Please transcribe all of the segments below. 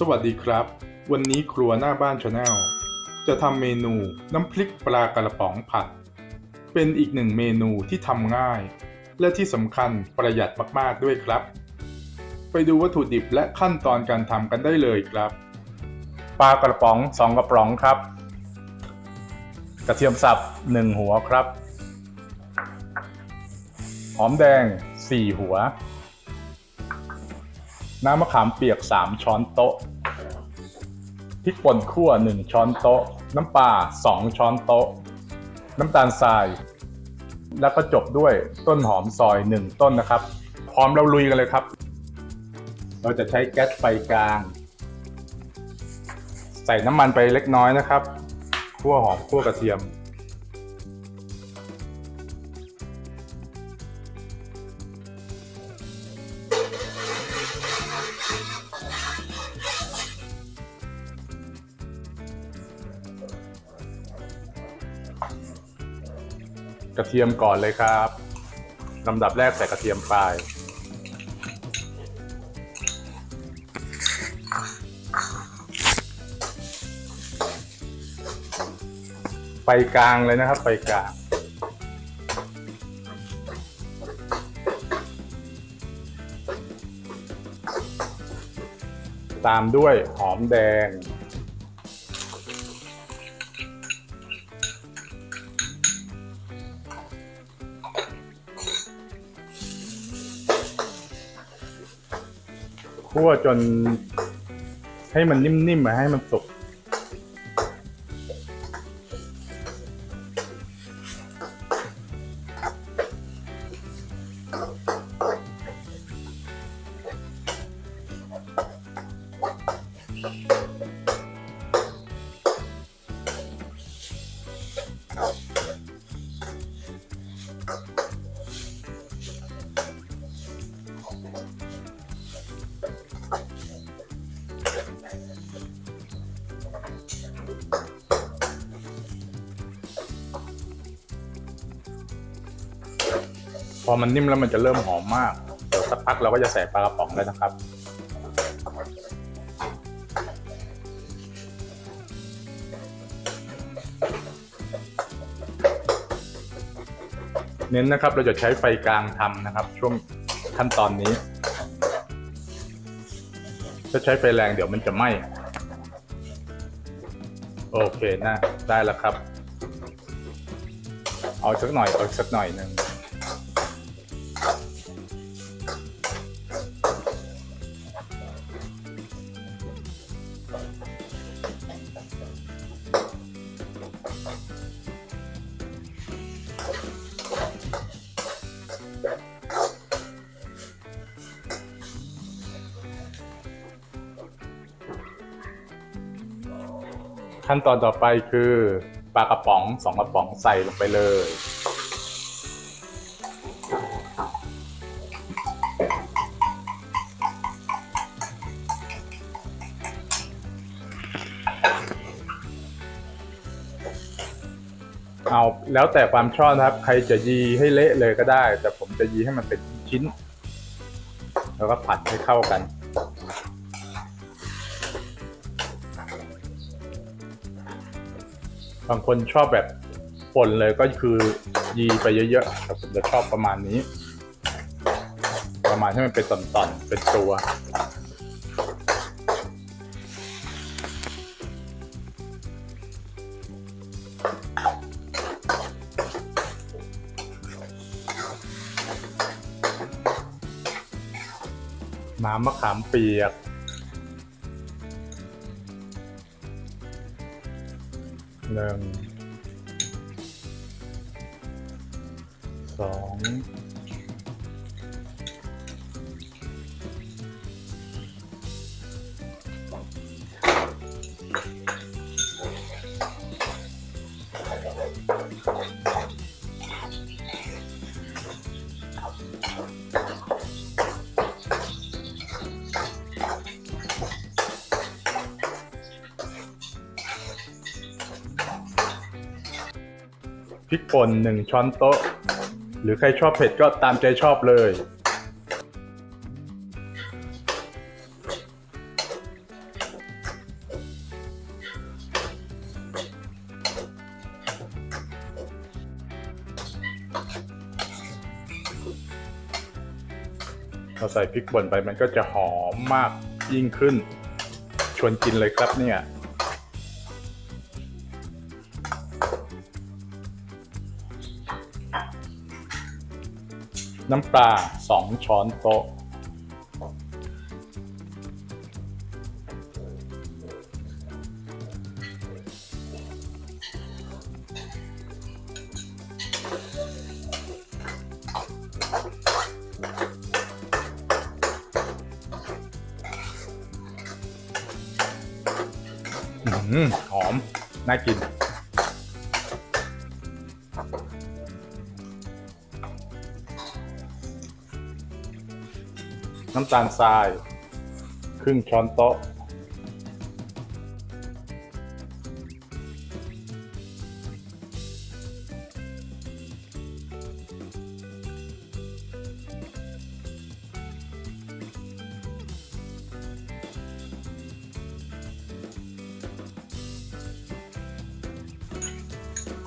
สวัสดีครับ วันนี้ครัวหน้าบ้านชาแนลจะทำเมนูน้ำพริกปลากระป๋องผัด เป็นอีกหนึ่งเมนูที่ทำง่าย และที่สำคัญประหยัดมากๆด้วยครับ ไปดูวัตถุดิบและขั้นตอนการทำกันได้เลยครับ ปลากระป๋องสองกระป๋องครับ กระเทียมสับหนึ่งหัวครับ หอมแดง4หัวน้ำมะขามเปียก 3 ช้อนโต๊ะ พริกป่นคั่ว 1 ช้อนโต๊ะ น้ำปลา 2 ช้อนโต๊ะ น้ำตาลทราย แล้วก็จบด้วยต้นหอมซอย 1 ต้นนะครับ พร้อมเราลุยกันเลยครับ เราจะใช้แก๊สไฟกลาง ใส่น้ำมันไปเล็กน้อยนะครับ คั่วหอมคั่วกระเทียม กระเทียมก่อนเลยครับลำดับแรกใส่กระเทียมไปไฟกลางเลยนะครับไฟกลางตามด้วยหอมแดง คั่วจน ให้มันนิ่มๆมาให้มันสุก พอมันนิ่มแล้วมันจะเริ่มหอมมาก เดี๋ยวสักพักเราก็จะใส่ปลากระป๋องแล้วนะครับ เน้นนะครับเราจะใช้ไฟกลางทำนะครับ ช่วงขั้นตอนนี้ ถ้าใช้ไฟแรงเดี๋ยวมันจะไหม้โอเคนะได้แล้วครับ เอาสักหน่อยเอาสักหน่อยหนึ่ง ขั้นตอนต่อไปคือปลากระป๋องสองกระป๋องใส่ลงไปเลย เอาแล้วแต่ความชอบนะครับ ใครจะยีให้เละเลยก็ได้ แต่ผมจะยีให้มันเป็นชิ้น แล้วก็ผัดให้เข้ากัน บางคนชอบแบบปนเลยก็คือยีไปเยอะๆแต่ผมจะชอบประมาณนี้ ประมาณให้มันเป็นตอนๆเป็นตัวน้ำมะขามเปียก หนึ่งสอง พริกป่นหนึ่งช้อนโต๊ะ หรือใครชอบเผ็ดก็ตามใจชอบเลย เราใส่พริกป่นไปมันก็จะหอมมากยิ่งขึ้น ชวนกินเลยครับเนี่ย น้ำปลาสองช้อนโต๊ะ หอม น่ากิน น้ำตาลทราย ครึ่งช้อนโต๊ะ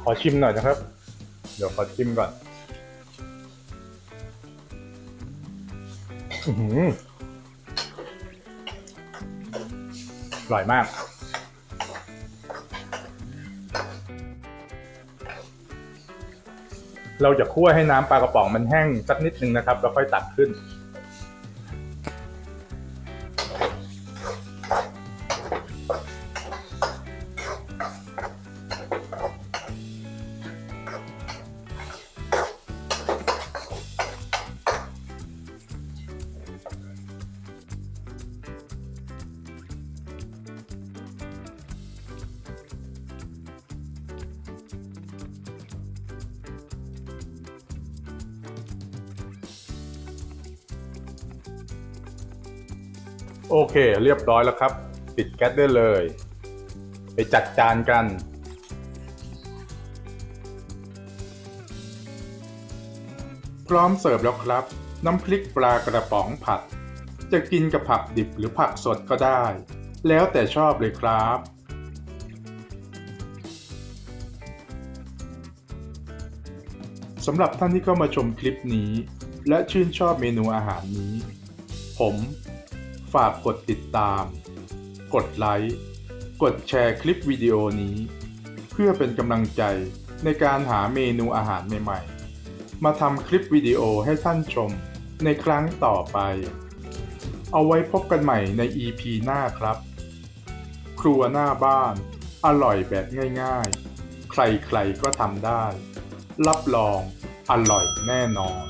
ขอชิมหน่อยนะครับ เดี๋ยวขอชิมก่อน อร่อยมาก เราจะคั่วให้น้ำปลากระป๋องมันแห้งสักนิดนึงนะครับ แล้วค่อยตักขึ้น โอเค เรียบร้อยแล้วครับ ปิดแก๊สได้เลย ไปจัดจานกัน พร้อมเสิร์ฟแล้วครับ น้ำพริกปลากระป๋องผัด จะกินกับผักดิบหรือผักสดก็ได้ แล้วแต่ชอบเลยครับสำหรับท่านที่เข้ามาชมคลิปนี้ และชื่นชอบเมนูอาหารนี้ ผม ฝากกดติดตาม กดไลค์ กดแชร์คลิปวิดีโอนี้ เพื่อเป็นกำลังใจในการหาเมนูอาหารใหม่ๆ มาทำคลิปวิดีโอให้ท่านชมในครั้งต่อไป เอาไว้พบกันใหม่ใน EP หน้าครับ ครัวหน้าบ้าน อร่อยแบบง่ายๆ ใครๆก็ทำได้ รับรองอร่อยแน่นอน